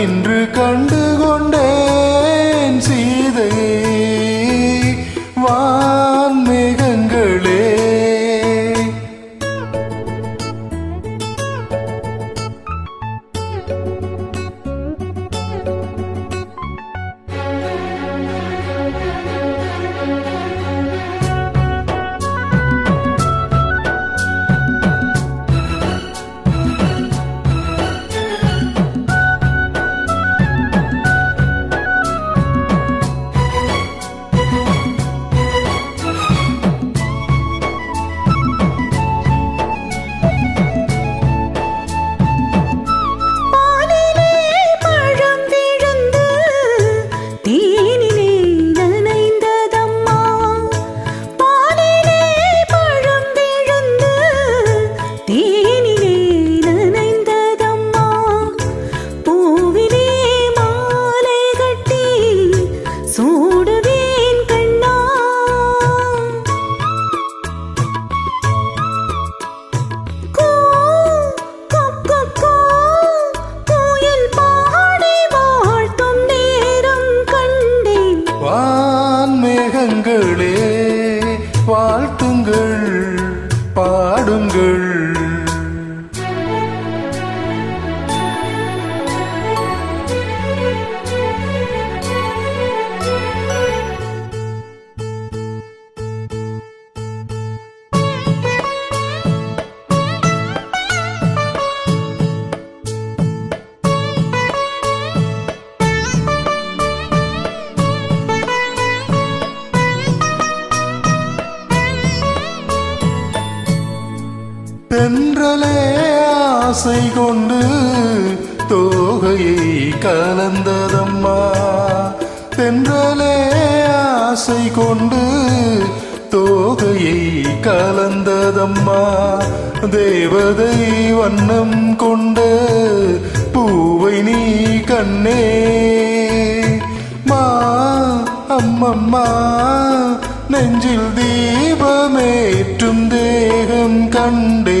என்று தென்றலே ஆசை கொண்டு தோகையை கலந்ததம்மா. தென்றலே ஆசை கொண்டு தோகையை கலந்ததம்மா. தேவதை வண்ணம் கொண்டு பூவை நீ கண்ணே. மா அம்மம்மா നെഞ്ചിൽ ദീപമേറ്റും ദേഹം കണ്ടേ.